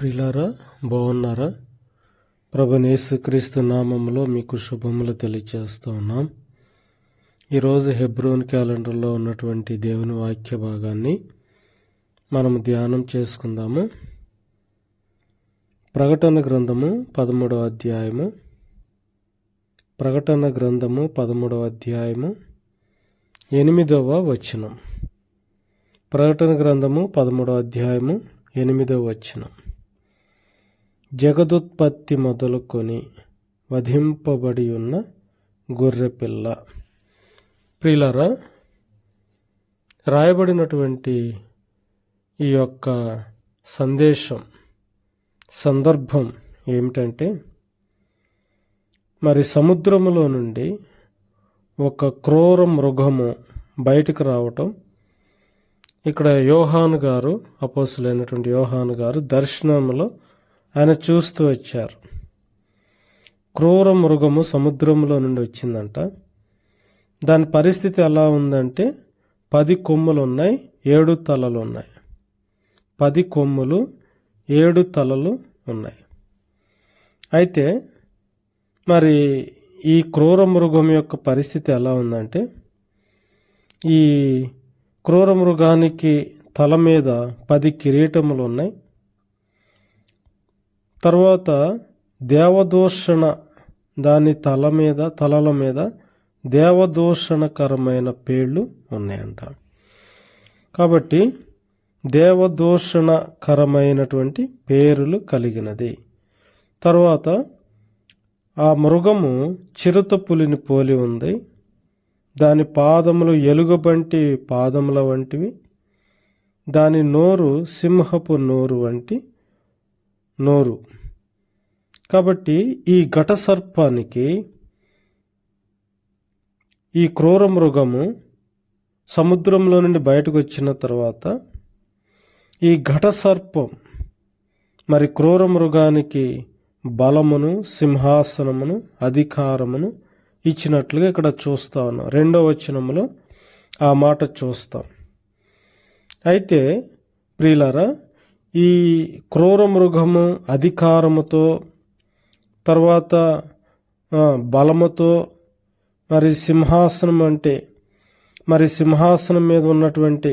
ప్రిలారా బాగున్నారా? ప్రభునేసు క్రీస్తు నామంలో మీకు శుభములు తెలియచేస్తూ ఉన్నాం. ఈరోజు హెబ్రోన్ క్యాలెండర్లో ఉన్నటువంటి దేవుని వాక్య భాగాన్ని మనం ధ్యానం చేసుకుందాము. ప్రకటన గ్రంథము పదమూడవ అధ్యాయము. ప్రకటన గ్రంథము పదమూడవ అధ్యాయము ఎనిమిదవ వచనం. ప్రకటన గ్రంథము పదమూడవ అధ్యాయము ఎనిమిదవ వచనం. జగదుత్పత్తి మొదలుకొని వధింపబడి ఉన్న గొర్రెపిల్ల. ప్రియులరా రాయబడినటువంటి ఈ యొక్క సందేశం సందర్భం ఏమిటంటే మరి సముద్రములో నుండి ఒక క్రూర మృగము బయటకు రావటం. ఇక్కడ యోహాన్ గారు అపోసులైనటువంటి యోహాన్ గారు దర్శనంలో ఆయన చూస్తూ వచ్చారు. క్రూర మృగము సముద్రంలో నుండి వచ్చిందంట. దాని పరిస్థితి ఎలా ఉందంటే పది కొమ్ములు ఉన్నాయి ఏడు తలలు ఉన్నాయి పది కొమ్ములు ఏడు తలలు ఉన్నాయి. అయితే మరి ఈ క్రూర మృగం యొక్క పరిస్థితి ఎలా ఉందంటే ఈ క్రూర మృగానికి తల మీద పది కిరీటములు ఉన్నాయి. తర్వాత దేవదూషణ దాని తల మీద తలల మీద దేవదూషణకరమైన పేర్లు ఉన్నాయంట. కాబట్టి దేవదూషణకరమైనటువంటి పేరులు కలిగినది. తర్వాత ఆ మృగము చిరుత పులిని పోలి ఉంది. దాని పాదములు ఎలుగుబంటి పాదముల వంటివి. దాని నోరు సింహపు నోరు వంటి నోరు. కాబట్టి ఈ ఘట సర్పానికి ఈ క్రూర మృగము సముద్రంలో నుండి బయటకు వచ్చిన తర్వాత ఈ ఘట సర్పం మరి క్రూర మృగానికి బలమును సింహాసనమును అధికారమును ఇచ్చినట్లుగా ఇక్కడ చూస్తా ఉన్నాం. రెండో వచనంలో ఆ మాట చూస్తాం. అయితే ప్రియులరా ఈ క్రూర మృగము అధికారముతో తర్వాత బలముతో మరి సింహాసనం అంటే మరి సింహాసనం మీద ఉన్నటువంటి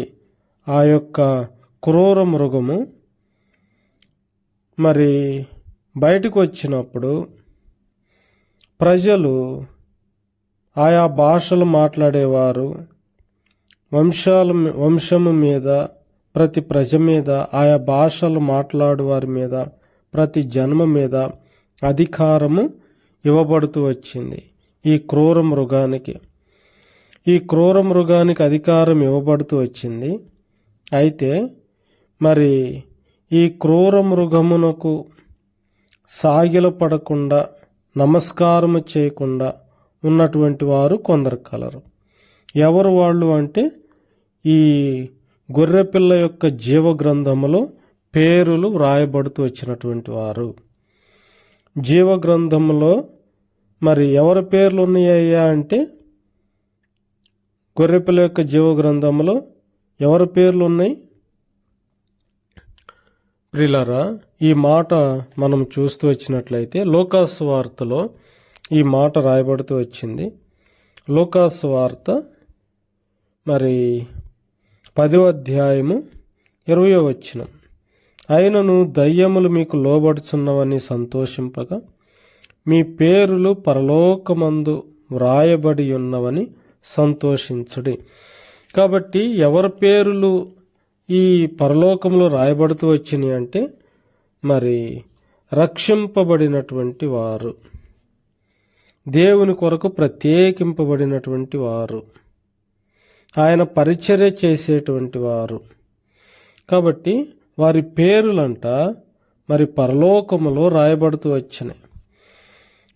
ఆ యొక్క క్రూర మృగము మరి బయటకు వచ్చినప్పుడు ప్రజలు ఆయా భాషలు మాట్లాడేవారు వంశాల వంశము మీద ప్రతి ప్రజ మీద ఆయా భాషలు మాట్లాడు వారి మీద ప్రతి జన్మ మీద అధికారము ఇవ్వబడుతూ వచ్చింది ఈ క్రూర మృగానికి. ఈ క్రూర మృగానికి అధికారం ఇవ్వబడుతూ వచ్చింది. అయితే మరి ఈ క్రూర మృగమునకు సాగిల పడకుండా నమస్కారము చేయకుండా ఉన్నటువంటి వారు కొందరు కలరు. ఎవరు వాళ్ళు అంటే ఈ గొర్రెపిల్ల యొక్క జీవ గ్రంథములో పేరులు వ్రాయబడుతూ వచ్చినటువంటి వారు. జీవ గ్రంథములో మరి ఎవరి పేర్లు ఉన్నాయ్యా అంటే గొర్రెపిల్ల యొక్క జీవ గ్రంథములో ఎవరి పేర్లు ఉన్నాయి? ప్రిలరా ఈ మాట మనం చూస్తూ వచ్చినట్లయితే లోకాస్ వార్తలో ఈ మాట రాయబడుతూ వచ్చింది. లోకాస్ వార్త మరి పదో అధ్యాయము ఇరవయో వచ్చిన అయినను దయ్యములు మీకు లోబడుచున్నవని సంతోషింపగా మీ పేరులు పరలోకమందు వ్రాయబడి ఉన్నవని సంతోషించుడి. కాబట్టి ఎవరి పేరులు ఈ పరలోకంలో రాయబడుతూ వచ్చినాయి అంటే మరి రక్షింపబడినటువంటి వారు. దేవుని కొరకు ప్రత్యేకింపబడినటువంటి వారు. ఆయన పరిచర్య చేసేటువంటి వారు. కాబట్టి వారి పేరులంట మరి పరలోకములో రాయబడుతూ వచ్చినాయి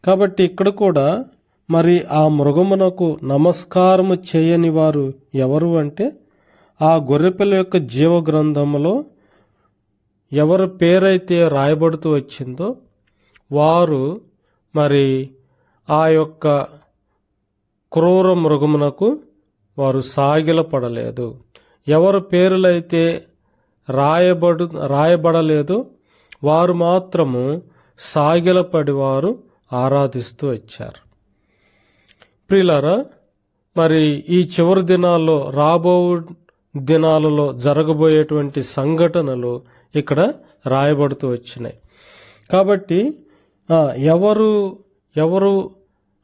కాబట్టి ఇక్కడ కూడా మరి ఆ మృగమునకు నమస్కారము చేయని వారు ఎవరు అంటే ఆ గొర్రెపిల్ల యొక్క జీవ గ్రంథములో ఎవరి పేరైతే రాయబడుతూ వచ్చిందో వారు మరి ఆ యొక్క క్రూర మృగమునకు వారు సాగిలపడలేదు. ఎవరి పేరులైతే రాయబడు రాయబడలేదు వారు మాత్రము సాగిలపడి వారు ఆరాధిస్తూ వచ్చారు. ప్రిలరా మరి ఈ చివరి దినాల్లో రాబో దినాలలో జరగబోయేటువంటి సంఘటనలు ఇక్కడ రాయబడుతూ వచ్చినాయి. కాబట్టి ఎవరు ఎవరు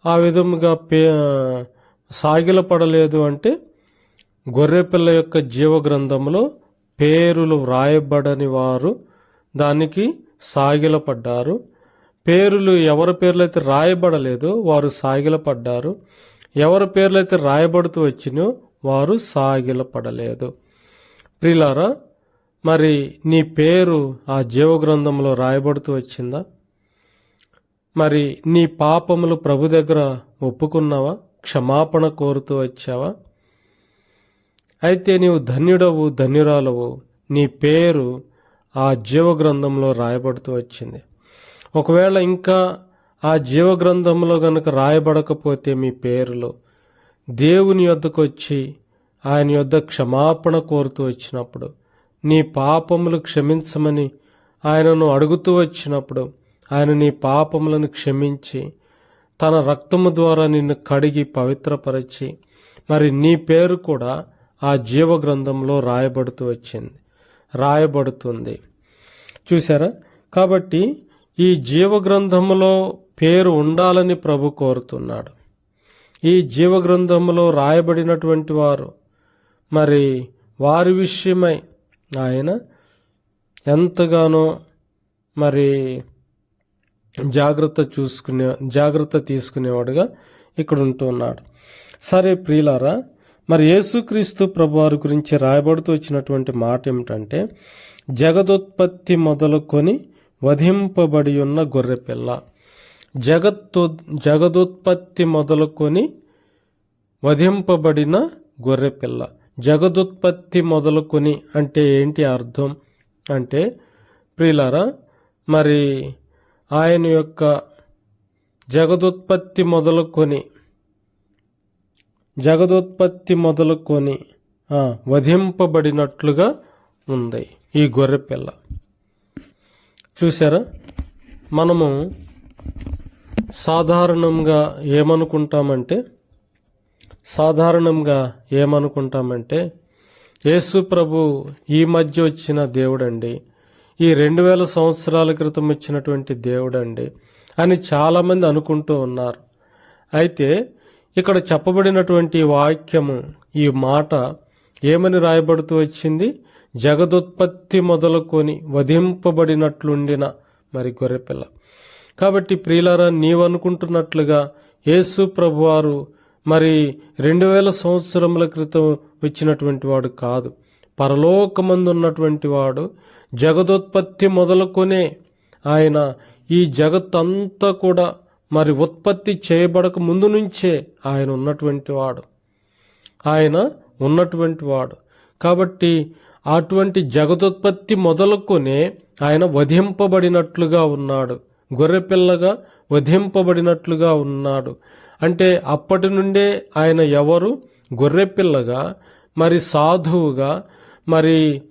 ఆ విధముగా పే సాగిలపడలేదు అంటే గొర్రెపిల్ల యొక్క జీవ గ్రంథంలో పేరులు వ్రాయబడని వారు దానికి సాగిలపడ్డారు. పేరులు ఎవరి పేర్లైతే రాయబడలేదో వారు సాగిలపడ్డారు. ఎవరి పేర్లైతే రాయబడుతూ వచ్చినో వారు సాగిలపడలేదు. ప్రిలారా మరి నీ పేరు ఆ జీవ గ్రంథంలో రాయబడుతూ వచ్చిందా? మరి నీ పాపములు ప్రభు దగ్గర ఒప్పుకున్నావా? క్షమాపణ కోరుతూ వచ్చావా? అయితే నీవు ధన్యుడవు ధన్యురాలవు. నీ పేరు ఆ జీవ గ్రంథంలో రాయబడుతూ వచ్చింది. ఒకవేళ ఇంకా ఆ జీవ గ్రంథంలో గనుక రాయబడకపోతే మీ పేరులో దేవుని యొద్దకు వచ్చి ఆయన యొద్ద క్షమాపణ కోరుతూ వచ్చినప్పుడు నీ పాపములు క్షమించమని ఆయనను అడుగుతూ వచ్చినప్పుడు ఆయన నీ పాపములను క్షమించి తన రక్తము ద్వారా నిన్ను కడిగి పవిత్రపరిచి మరి నీ పేరు కూడా ఆ జీవ గ్రంథంలో రాయబడుతూ వచ్చింది రాయబడుతుంది. చూసారా కాబట్టి ఈ జీవ గ్రంథములో పేరు ఉండాలని ప్రభు కోరుతున్నాడు. ఈ జీవ గ్రంథములో రాయబడినటువంటి వారు మరి వారి విషయమై ఆయన ఎంతగానో మరి జాగ్రత్త చూసుకునే జాగ్రత్త తీసుకునేవాడుగా ఇక్కడ ఉంటున్నాడు సరే ప్రియులారా మరి యేసుక్రీస్తు ప్రభువారి గురించి రాయబడుతూ వచ్చినటువంటి మాట ఏమిటంటే జగదుత్పత్తి మొదలుకొని వధింపబడి ఉన్న గొర్రెపిల్ల జగత్తు జగదుత్పత్తి మొదలుకొని వధింపబడిన గొర్రెపిల్ల జగదుత్పత్తి మొదలుకొని అంటే ఏంటి అర్థం? అంటే ప్రియులారా మరి ఆయన యొక్క జగదుత్పత్తి మొదలుకొని జగదుత్పత్తి మొదలుకొని వధింపబడినట్లుగా ఉంది ఈ గొర్రెపిల్ల చూసారా మనము సాధారణంగా ఏమనుకుంటామంటే సాధారణంగా ఏమనుకుంటామంటే యేసు ప్రభు ఈ మధ్య వచ్చిన దేవుడండి. ఈ రెండు వేల సంవత్సరాల క్రితం ఇచ్చినటువంటి దేవుడండి అని చాలామంది అనుకుంటూ ఉన్నారు. అయితే ఇక్కడ చెప్పబడినటువంటి వాక్యము ఈ మాట ఏమని రాయబడుతూ వచ్చింది? జగదుత్పత్తి మొదలుకొని వధింపబడినట్లుండిన మరి గొర్రెపిల్ల. కాబట్టి ప్రియులారా నీవనుకుంటున్నట్లుగా యేసు ప్రభువారు మరి రెండు వేల సంవత్సరముల క్రితం వచ్చినటువంటి వాడు కాదు. పరలోకమందున్నటువంటి వాడు జగదుత్పత్తి మొదలుకొనే ఆయన ఈ జగత్తంతా కూడా మరి ఉత్పత్తి చేయబడక ముందు నుంచే ఆయన ఉన్నటువంటి వాడు. ఆయన ఉన్నటువంటి వాడు. కాబట్టి అటువంటి జగదుత్పత్తి మొదలుకొనే ఆయన వధింపబడినట్లుగా ఉన్నాడు. గొర్రెపిల్లగా వధింపబడినట్లుగా ఉన్నాడు. అంటే అప్పటి నుండే ఆయన ఎవరు? గొర్రెపిల్లగా మరి సాధువుగా మరి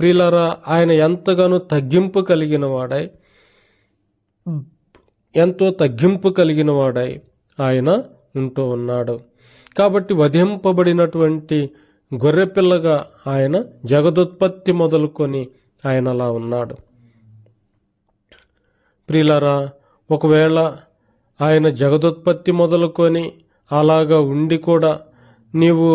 ప్రియులరా ఆయన ఎంతగానో తగ్గింపు కలిగిన వాడై ఎంతో తగ్గింపు కలిగిన వాడై ఆయన ఉంటూ ఉన్నాడు. కాబట్టి వధింపబడినటువంటి గొర్రెపిల్లగా ఆయన జగదుత్పత్తి మొదలుకొని ఆయన అలా ఉన్నాడు. ప్రియులరా ఒకవేళ ఆయన జగదుత్పత్తి మొదలుకొని అలాగా ఉండి కూడా నీవు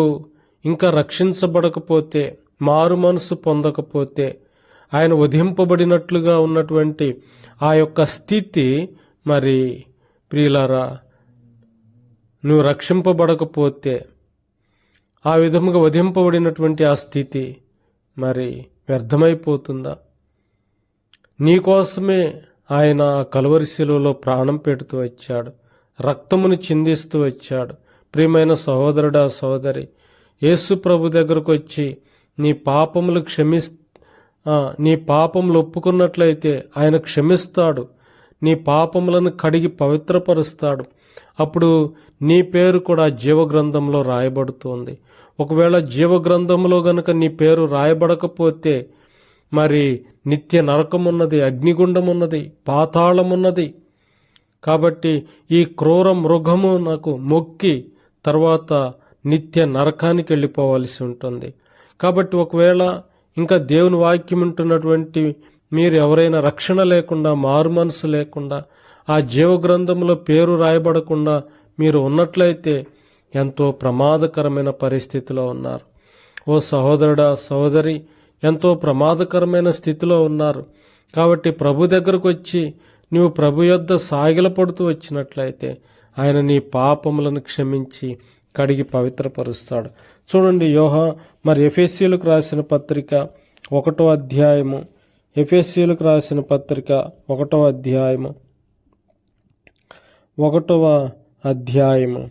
ఇంకా రక్షించబడకపోతే మారు మనసు పొందకపోతే ఆయన వధింపబడినట్లుగా ఉన్నటువంటి ఆ యొక్క స్థితి మరి ప్రియులారా నువ్వు రక్షింపబడకపోతే ఆ విధముగా వధింపబడినటువంటి ఆ స్థితి మరి వ్యర్థమైపోతుందా? నీకోసమే ఆయన కలువరి శిలువలో ప్రాణం పెడుతూ వచ్చాడు రక్తమును చిందిస్తూ వచ్చాడు. ప్రియమైన సహోదరుడా సహోదరి యేసు ప్రభు దగ్గరకు వచ్చి నీ పాపములు క్షమిస్ నీ పాపములు ఒప్పుకున్నట్లయితే ఆయన క్షమిస్తాడు. నీ పాపములను కడిగి పవిత్రపరుస్తాడు. అప్పుడు నీ పేరు కూడా జీవగ్రంథంలో రాయబడుతుంది. ఒకవేళ జీవగ్రంథంలో గనుక నీ పేరు రాయబడకపోతే మరి నిత్య నరకమున్నది పాతాళం పాతాళమున్నది. కాబట్టి ఈ క్రూర మృగము నాకు మొక్కి తర్వాత నిత్య నరకానికి వెళ్ళిపోవలసి ఉంటుంది. కాబట్టి ఒకవేళ ఇంకా దేవుని వాక్యం ఉంటున్నటువంటి మీరు ఎవరైనా రక్షణ లేకుండా మారు మనసు లేకుండా ఆ జీవ గ్రంథంలో పేరు రాయబడకుండా మీరు ఉన్నట్లయితే ఎంతో ప్రమాదకరమైన పరిస్థితిలో ఉన్నారు. ఓ సహోదరుడా సహోదరి ఎంతో ప్రమాదకరమైన స్థితిలో ఉన్నారు. కాబట్టి ప్రభు దగ్గరకు వచ్చి నీవు ప్రభు యొద్ద సాగిలపడుతూ వచ్చినట్లయితే ఆయన నీ పాపములను క్షమించి కడిగి పవిత్రపరుస్తాడు. చూడండి యోహ మరి ఎఫ్ఎస్సీలకు రాసిన పత్రిక ఒకటో అధ్యాయము. ఎఫ్ఎస్సీలకు రాసిన పత్రిక ఒకటో అధ్యాయము. ఒకటవ అధ్యాయము.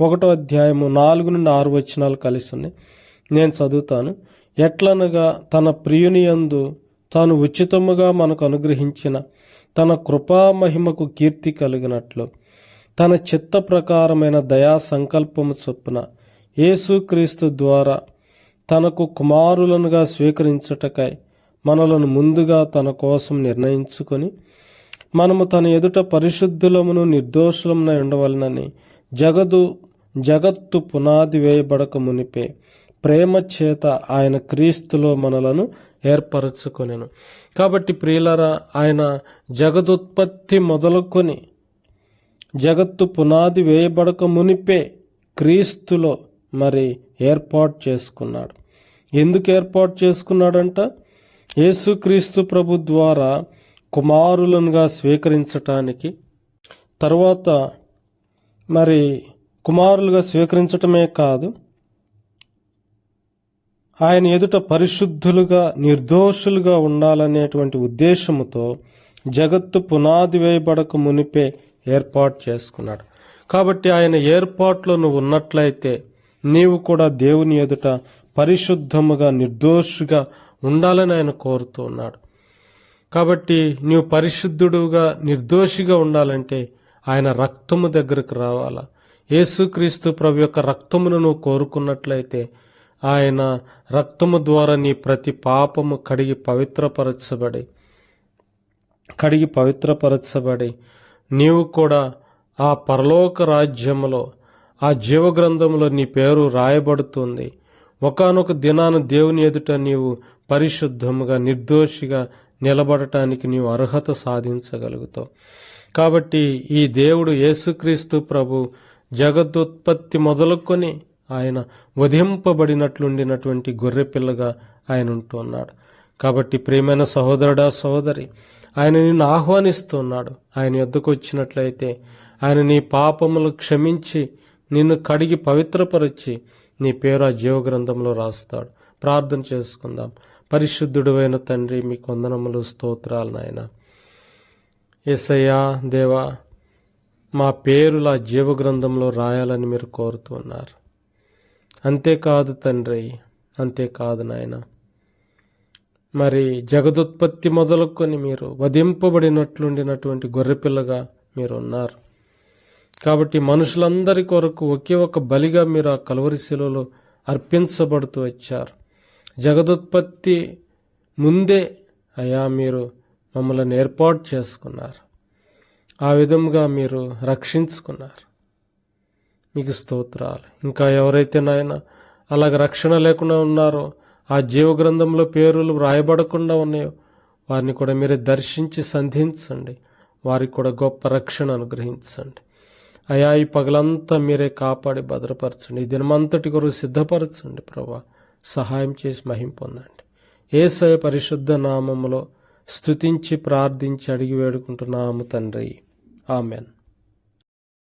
ఒకటో అధ్యాయము నాలుగు నుండి ఆరు వచనాలు కలిసి ఉన్నాయి. నేను చదువుతాను. ఎట్లనగా తన ప్రియుని యందు తాను ఉచితముగా మనకు అనుగ్రహించిన తన కృపా మహిమకు కీర్తి కలిగినట్లు తన చిత్త ప్రకారమైన దయా సంకల్పము చొప్పున యేసుక్రీస్తు ద్వారా తనకు కుమారులనుగా స్వీకరించుటకై మనలను ముందుగా తన కోసం నిర్ణయించుకొని మనము తన ఎదుట పరిశుద్ధులమును నిర్దోషులమునై ఉండవలనని జగదు జగత్తు పునాది వేయబడక మునిపే ప్రేమ చేత ఆయన క్రీస్తులో మనలను ఏర్పరచుకొనెను. కాబట్టి ప్రియులరా ఆయన జగదుత్పత్తి మొదలుకొని జగత్తు పునాది వేయబడక మునిపే క్రీస్తులో మరి ఏర్పాటు చేసుకున్నాడు. ఎందుకు ఏర్పాటు చేసుకున్నాడంట? యేసుక్రీస్తు ప్రభు ద్వారా కుమారులనుగా స్వీకరించటానికి. తర్వాత మరి కుమారులుగా స్వీకరించటమే కాదు ఆయన ఎదుట పరిశుద్ధులుగా నిర్దోషులుగా ఉండాలనేటువంటి ఉద్దేశముతో జగత్తు పునాది వేయబడక మునిపే ఏర్పాటు చేసుకున్నాడు. కాబట్టి ఆయన ఏర్పాట్లో నువ్వు ఉన్నట్లయితే నీవు కూడా దేవుని ఎదుట పరిశుద్ధముగా నిర్దోషిగా ఉండాలని ఆయన కోరుతూ ఉన్నాడు. కాబట్టి నీవు పరిశుద్ధుడుగా నిర్దోషిగా ఉండాలంటే ఆయన రక్తము దగ్గరకు రావాలా? యేసుక్రీస్తు ప్రభు యొక్క రక్తమును నువ్వు కోరుకున్నట్లయితే ఆయన రక్తము ద్వారా నీ ప్రతి పాపము కడిగి పవిత్రపరచబడి కడిగి పవిత్రపరచబడి నీవు కూడా ఆ పరలోక రాజ్యములో ఆ జీవగ్రంథంలో నీ పేరు రాయబడుతుంది. ఒకనొక దినాన దేవుని ఎదుట నీవు పరిశుద్ధముగా నిర్దోషిగా నిలబడటానికి నీవు అర్హత సాధించగలుగుతావు. కాబట్టి ఈ దేవుడు యేసుక్రీస్తు ప్రభు జగదుత్పత్తి మొదలుకొని ఆయన వధింపబడినట్లుండినటువంటి గొర్రెపిల్లగా ఆయన ఉంటున్నాడు కాబట్టి ప్రియమైన సహోదరుడా సహోదరి ఆయన నిన్ను ఆహ్వానిస్తున్నాడు. ఆయన ఎద్దుకు వచ్చినట్లయితే ఆయన నీ పాపములు క్షమించి నిన్ను కడిగి పవిత్రపరిచి నీ పేరు ఆ జీవగ్రంథంలో రాస్తాడు. ప్రార్థన చేసుకుందాం. పరిశుద్ధుడు అయిన తండ్రి మీ కొందనములు స్తోత్రాలు నాయన. ఎస్సయ్యా దేవా మా పేరుల జీవగ్రంథంలో రాయాలని మీరు కోరుతున్నారు అంతేకాదు తండ్రి అంతేకాదు నాయన. మరి జగదుత్పత్తి మొదలుకొని మీరు వధింపబడినట్లుండినటువంటి గొర్రెపిల్లగా మీరు ఉన్నారు కాబట్టి మనుషులందరి కొరకు ఒకే ఒక బలిగా మీరు ఆ కలువరి శిలలో అర్పించబడుతూ వచ్చారు. జగదుత్పత్తి ముందే అయా మీరు మమ్మల్ని ఏర్పాటు చేసుకున్నారు. ఆ విధంగా మీరు రక్షించుకున్నారు. మీకు స్తోత్రాలు. ఇంకా ఎవరైతే నాయన అలాగ రక్షణ లేకుండా ఉన్నారో ఆ జీవగ్రంథంలో పేర్లు వ్రాయబడకుండా ఉన్నాయో వారిని కూడా మీరే దర్శించి సంధించండి. వారికి కూడా గొప్ప రక్షణ అనుగ్రహించండి. అయా ఈ పగలంతా మీరే కాపాడి భద్రపరచండి. ఈ దినమంతటి కొరకు సిద్ధపరచండి ప్రభా. సహాయం చేసి మహిం పొందండి. ఏసయ పరిశుద్ధ నామములో స్తుతించి ప్రార్థించి అడిగి వేడుకుంటున్నాము తండ్రి. ఆమెన్.